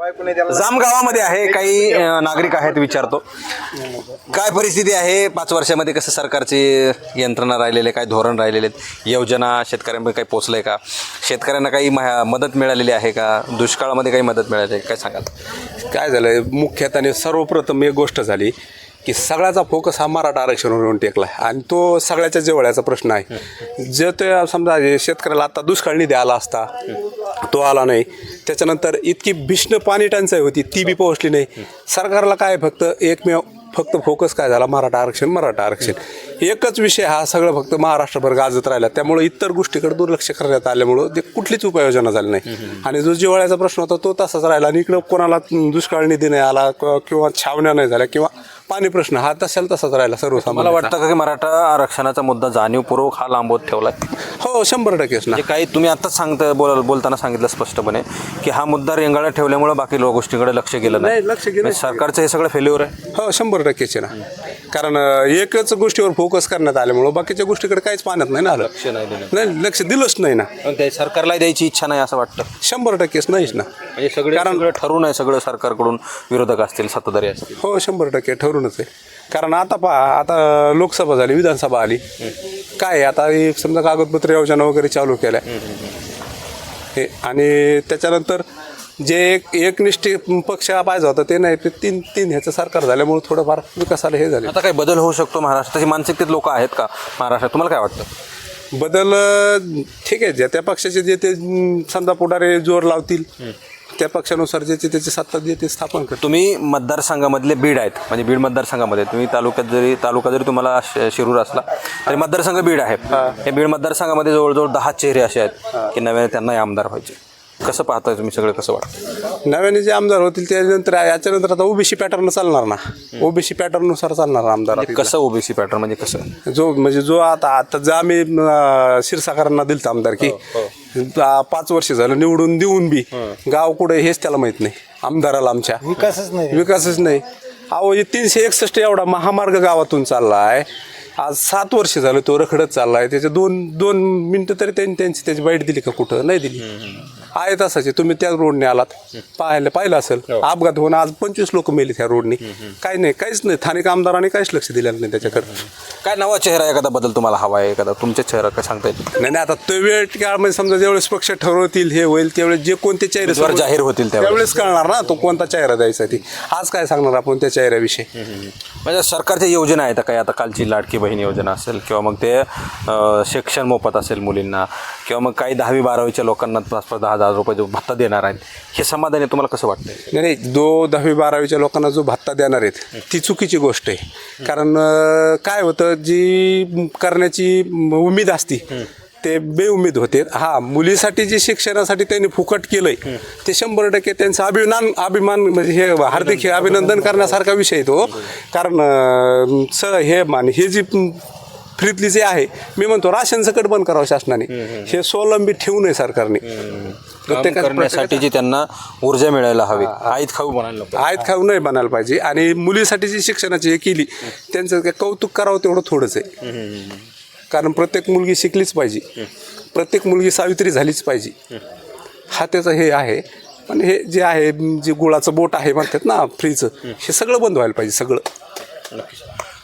जामगावामध्ये आहे काही नागरिक आहेत विचारतो. काय परिस्थिती आहे? पाच वर्षामध्ये कसं सरकारची यंत्रणा राहिलेले काय धोरण राहिलेले आहेत? योजना शेतकऱ्यांमध्ये काही पोचलंय का? शेतकऱ्यांना काही मदत मिळालेली आहे का? दुष्काळामध्ये काही मदत मिळाली आहे काय सांगाल? काय झालं मुख्यतः सर्वप्रथम एक गोष्ट झाली की सगळ्याचा फोकस हा मराठा आरक्षणावर येऊन टेकला आणि तो सगळ्याच्या जवळचा प्रश्न आहे. जे ते समजा शेतकऱ्याला आता दुष्काळ निधी आला असता तो आला नाही. त्याच्यानंतर इतकी भीष्ण पाणी टंचाई होती ती बी पोहोचली नाही. सरकारला काय फक्त एकमेव फक्त फोकस काय झाला? मराठा आरक्षण मराठा आरक्षण. एकच विषय हा सगळं फक्त महाराष्ट्रभर गाजत राहिला. त्यामुळे इतर गोष्टीकडे दुर्लक्ष करण्यात आल्यामुळं ते कुठलीच उपाययोजना झाली नाही. आणि जो जिवाळ्याचा प्रश्न होता तो तसाच राहिला. आणि इकडं कोणाला दुष्काळ निधी नाही आला किंवा छावण्या नाही झाल्या किंवा पाणी प्रश्न हा तशाला तसाच राहिला मला सर्वसामान्य वाटतं का की मराठा आरक्षणाचा मुद्दा जाणीवपूर्वक हा लांबवत ठेवलाय? हो शंभर टक्केच ना म्हणजे काही तुम्ही आताच सांगता बोल बोलताना सांगितलं स्पष्टपणे की हा मुद्दा रेंगाळ्यात ठेवल्यामुळे बाकी लो- गोष्टींकडे लक्ष गेलं नाही, लक्ष गेलं म्हणजे सरकारचं हे सगळं फेल्युअर आहे. हो शंभर टक्केच ना. कारण अं, एकच गोष्टीवर फोकस करण्यात आल्यामुळं बाकीच्या गोष्टीकडे काहीच पाहण्यात नाही ना आलं. नाही दिलं. नाही लक्ष दिलंच नाही ना. पण ते सरकारला द्यायची इच्छा नाही असं वाटतं. शंभर टक्केच नाहीच ना. म्हणजे सगळे सगळं ठरून आहे सगळं सरकारकडून विरोधक असतील सत्ताधारी असतील. हो शंभर टक्के ठरूनच आहे. कारण आता पहा आता लोकसभा झाली विधानसभा आली. काय आहे, आता हे समजा कागदपत्र योजना वगैरे चालू केल्या. हे आणि त्याच्यानंतर जे एक एकनिष्ठी पक्ष पाहिजे होता ते नाही ते तीन तीन ह्याचं सरकार झाल्यामुळे थोडंफार विकासाला हे झाले. आता काही बदल होऊ शकतो महाराष्ट्राची मानसिकतेत लोक आहेत का महाराष्ट्रात? तुम्हाला काय वाटतं? बदल ठीक आहे ज्या त्या पक्षाचे जे ते समजा पुढारे जोर लावतील. त्या पक्षानुसार ज्याचे त्याची सत्ता जे ते स्थापन करतील. तुम्ही मतदारसंघामधले बीड आहेत. म्हणजे बीड मतदारसंघामध्ये. तुम्ही तालुक्यात जरी तालुका जरी तुम्हाला श- शिरूर असला तरी मतदारसंघ बीड आहे. हे. बीड मतदारसंघामध्ये जवळजवळ दहा चेहरे असे आहेत की नव्याने त्यांनाही आमदार व्हायचे. कसं पाहताय तुम्ही सगळं कसं वाटतं नव्याने जे आमदार होतील त्याच्यानंतर याच्यानंतर आता ओबीसी पॅटर्न चालणार ना. ओबीसी पॅटर्ननुसार चालणार आमदार म्हणजे कसं ओबीसी पॅटर्न म्हणजे कसं? जो म्हणजे जो आता आता जो आम्ही अं, क्षीरसागरांना दिलत आमदार की पाच वर्ष झालं निवडून देऊन बी. गाव कुठे हेच त्याला माहीत नाही. आमदाराला आमच्या. विकासच नाही. विकासच नाही. अहो हे तीनशे एकसष्ट एवढा महामार्ग गावातून चाललाय. आज सात वर्ष झालं तो रखडत चाललाय. त्याचे दोन दोन मिनिटं तरी त्यांनी त्यांची त्याची बाईट दिली का कुठं? नाही दिली. आहे तसाचे. तुम्ही त्या रोडने आलात. पाहायला पाहिलं असेल. अपघात होऊन आज पंचवीस लोक मेली त्या रोडनी. काही नाही काहीच नाही. स्थानिक आमदारांनी काहीच लक्ष दिलेलं नाही त्याच्याकडे. काय नवा चेहरा एखादा बदल तुम्हाला हवा आहे एखादा? तुमच्या चेहरा काय सांगता येईल? नाही नाही आता तो वेळ काळमध्ये समजा ज्यावेळेस पक्ष ठरवतील हे होईल त्यावेळेस जे कोणते चेहरे उमेदवार जाहीर होतील त्यावेळेस. त्यावेळेस कळणार ना तो कोणता चेहरा द्यायचा ती. आज काय सांगणार आपण त्या चेहऱ्याविषयी? म्हणजे सरकारच्या योजना आहेत काही? आता कालची लाडकी बहीण योजना असेल किंवा मग ते अं, शिक्षण मोफत असेल मुलींना किंवा मग काही दहावी बारावीच्या लोकांना पाच पाच दहा हजार रुपये जो भत्ता देणार आहेत. हे समाधान आहे तुम्हाला कसं वाटतं नाही नाही दो दहावी बारावीच्या लोकांना जो भत्ता देणार आहेत ती चुकीची गोष्ट आहे. कारण अं, काय होतं जी करण्याची उमेद असती ते बेउमेद होते. हा मुलीसाठी जे शिक्षणासाठी त्यांनी फुकट केलंय ते शंभर टक्के त्यांचं अभिमान अभिमान म्हणजे हे हार्दिक हे अभिनंदन करण्यासारखा विषय आहे तो. कारण अं, स हे मान हे जी फ्रीतली जे आहे मी म्हणतो राशन सकट बंद करावं शासनाने. हे स्वलंबी ठेवू नये सरकारने. प्रत्येका- करण्यासाठी जी त्यांना ऊर्जा मिळायला हवी आईत खाऊ नको. आयत खाऊ नाही बनायला पाहिजे. आणि मुलीसाठी जी शिक्षणाची हे केली त्यांचं काय कौतुक करावं तेवढं थोडंच आहे. कारण प्रत्येक मुलगी शिकलीच पाहिजे. प्रत्येक मुलगी सावित्री झालीच पाहिजे. हा त्याचं हे आहे. पण हे जे आहे जे गुळाचं बोट आहे म्हणतात ना फ्रीचं हे सगळं बंद व्हायला पाहिजे सगळं.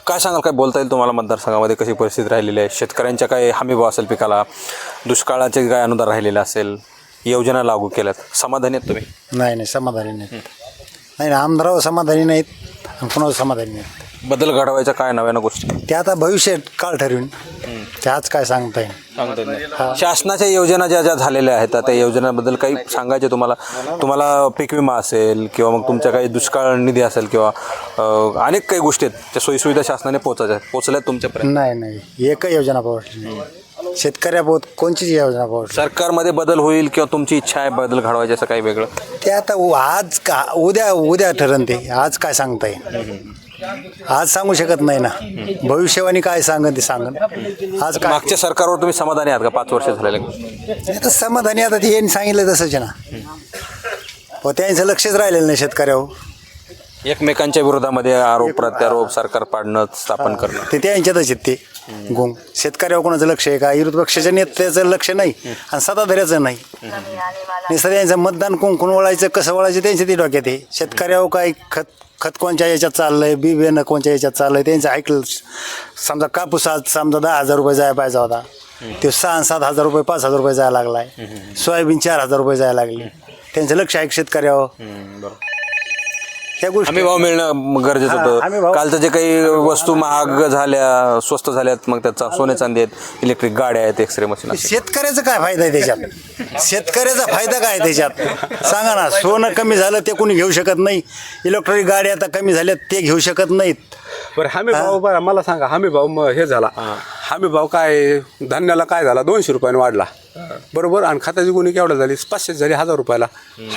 काय सांगाल काय बोलता येईल तुम्हाला मतदारसंघामध्ये? कशी परिस्थिती राहिलेली आहे? शेतकऱ्यांच्या काय हमी भाव असेल पिकाला दुष्काळाचे काय अनुदान राहिलेलं असेल योजना लागू केल्यात समाधानी आहेत तुम्ही? नाही नाही समाधानी नाहीत. नाही नाही आमदारावर समाधानी नाहीत आणि कुणावर समाधानी नाहीत. बदल घडवायच्या काय नव्यानं गोष्टी? ते आता भविष्य काळ ठरवीन. ते आज काय सांगता येईल. शासनाच्या योजना ज्या ज्या झालेल्या आहेत त्या योजनांबद्दल काही सांगायचे तुम्हाला? तुम्हाला पीक विमा असेल किंवा मग तुमच्या काही दुष्काळ निधी असेल किंवा अं, अनेक काही गोष्टी आहेत त्या सोयीसुविधा शासनाने पोहोचायच्या आहेत. पोहोचल्यात तुमच्यापर्यंत? नाही नाही. एकही योजना पोहोचली नाही. शेतकऱ्याबोत कोणचीच योजना पोहोचली सरकारमध्ये बदल होईल किंवा तुमची इच्छा आहे बदल घडवायची असं काही वेगळं? ते आता उ- आज का उद्या उद्या ठरण ते. आज काय सांगता येईल. आज सांगू शकत नाही ना. भविष्यवाणी काय सांगन ते सांगन. आज काय? मागच्या सरकारवर तुम्ही समाधानी आहात का? पाच वर्ष झालेले. नाही तर समाधानी आता ते यांनी सांगितलं तसंच आहे ना. हो त्यांचं लक्षच राहिलेलं नाही शेतकऱ्यावर. एकमेकांच्या विरोधामध्ये आरोप प्रत्यारोप सरकार पाडणं स्थापन करणं. ते त्यांच्यातच आहेत ते. गुंग. शेतकऱ्यावर कोणाचं लक्ष आहे का? विरोधी पक्षाच्या नेत्याचं लक्ष नाही आणि सत्ताधाऱ्याचं नाही. निसर्ग यांचं मतदान कोण कोण वळायचं कसं वळायचं त्यांच्या ती डोक्यात आहे. शेतकऱ्यावर काय खत खत कोणच्या याच्यात चाललंय बी बियाणं कोणच्या याच्यात चाललंय त्यांचं ऐकलं. समजा कापूस आज समजा दहा हजार रुपये जायला पाहिजे होता. ते सहा आणि सात हजार रुपये पाच हजार रुपये जायला लागलाय. सोयाबीन चार हजार रुपये जायला लागले. त्यांचं लक्ष आहे शेतकऱ्यावर. ह्या गोष्टी हमी भाव मिळणं गरजेचं हा, होतं. कालचं जे काही वस्तू महाग झाल्या स्वस्त झाल्यात मग त्याचा सोने चांदी आहेत इलेक्ट्रिक गाड्या आहेत एक्सरे मशीन शेतकऱ्याचा काय फायदा आहे त्याच्यात? शेतकऱ्याचा फायदा काय आहे त्याच्यात? सांगा ना सोनं कमी झालं ते कोणी घेऊ शकत नाही. इलेक्ट्रॉनिक गाड्या आता कमी झाल्यात ते घेऊ शकत नाहीत. बरं हमी भाव बरं मला सांगा हमी भाव मग हे झाला. हमी भाव काय धान्याला काय झाला? दोनशे रुपयाने वाढला. बरोबर? आणि खताची गुणी केवढा झाली? पाचशे झाली हजार रुपयाला.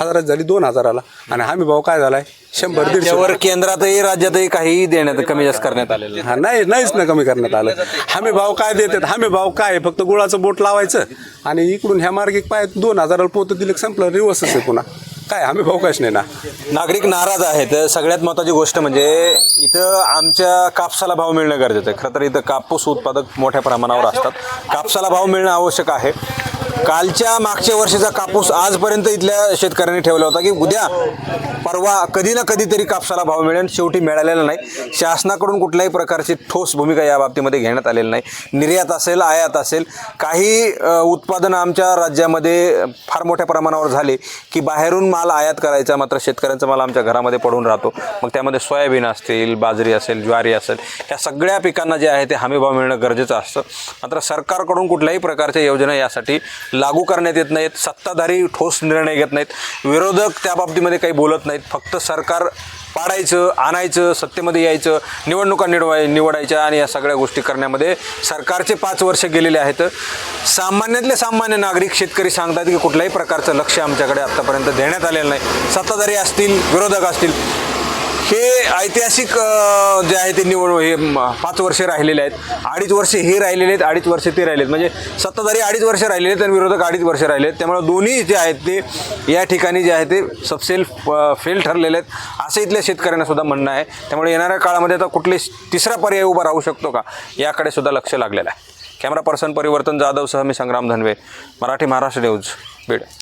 हजारात झाली दोन हजाराला. आणि हमी भाव काय झालाय? शंभर दीडशे. त्यावर केंद्रातही राज्यातही काही देण्यात कमी जास्त करण्यात आलेलं. हा नाही नाहीच ना कमी करण्यात आलं. हमी भाव काय देतात? हमी भाव काय आहे? फक्त गुळाचं बोट लावायचं. आणि इकडून ह्या मार्गिक पाय दोन हजाराला पोत दिलं संपलं रिवर्सच आहे पुन्हा. काय हमी भाव काहीच नाही ना? नागरिक नाराज आहेत. सगळ्यात महत्त्वाची गोष्ट म्हणजे इथं आमच्या कापसाला भाव मिळणं गरजेचं आहे. खरं तर इथं कापूस उत्पादक मोठ्या प्रमाणावर असतात. कापसाला भाव मिळणं आवश्यक आहे. कालच्या मागच्या वर्षीचा कापूस आजपर्यंत इथल्या शेतकऱ्यांनी ठेवला होता की उद्या परवा कधी ना कधीतरी कापसाला भाव मिळेल. शेवटी मिळालेला नाही. शासनाकडून कुठल्याही प्रकारची ठोस भूमिका या बाबतीमध्ये घेण्यात आलेली नाही. निर्यात असेल आयात असेल काही उत्पादनं आमच्या राज्यामध्ये फार मोठ्या प्रमाणावर झाले की बाहेरून माल आयात करायचा मात्र शेतकऱ्यांचा माल आमच्या घरामध्ये पडून राहतो. मग त्यामध्ये सोयाबीन असतील बाजरी असेल ज्वारी असेल या सगळ्या पिकांना जे आहे ते हमीभाव मिळणं गरजेचं असतं. मात्र सरकारकडून कुठल्याही प्रकारच्या योजना यासाठी लागू करण्यात येत नाहीत सत्ताधारी ठोस निर्णय घेत नाहीत विरोधक त्या बाबतीमध्ये काही बोलत नाहीत फक्त सरकार पाडायचं आणायचं सत्तेमध्ये यायचं निवडणुका निवडाय निवडायच्या आणि या सगळ्या गोष्टी करण्यामध्ये सरकारचे पाच वर्ष गेलेले आहेत. सामान्यातले सामान्य नागरिक शेतकरी सांगतात की कुठल्याही प्रकारचं लक्ष आमच्याकडे आत्तापर्यंत देण्यात आलेलं नाही. सत्ताधारी असतील विरोधक असतील हे ऐतिहासिक जे आहे ते निवडणूक हे पाच वर्षे राहिलेले आहेत. अडीच वर्षे हे राहिलेले आहेत अडीच वर्षे ते राहिलेत. म्हणजे सत्ताधारी अडीच वर्षे राहिलेले आहेत आणि विरोधक अडीच वर्षे राहिले आहेत. त्यामुळे दोन्ही जे आहेत ते या ठिकाणी जे आहे ते सबसेल फेल ठरलेले आहेत. असं इथल्या शेतकऱ्यांना सुद्धा म्हणणं आहे. त्यामुळे येणाऱ्या काळामध्ये आता कुठले तिसरा पर्याय उभा राहू शकतो का? याकडे सुद्धा लक्ष लागलेलं आहे. कॅमेरा पर्सन परिवर्तन जाधव सह मी संग्राम धनवे मराठी महाराष्ट्र न्यूज बीड.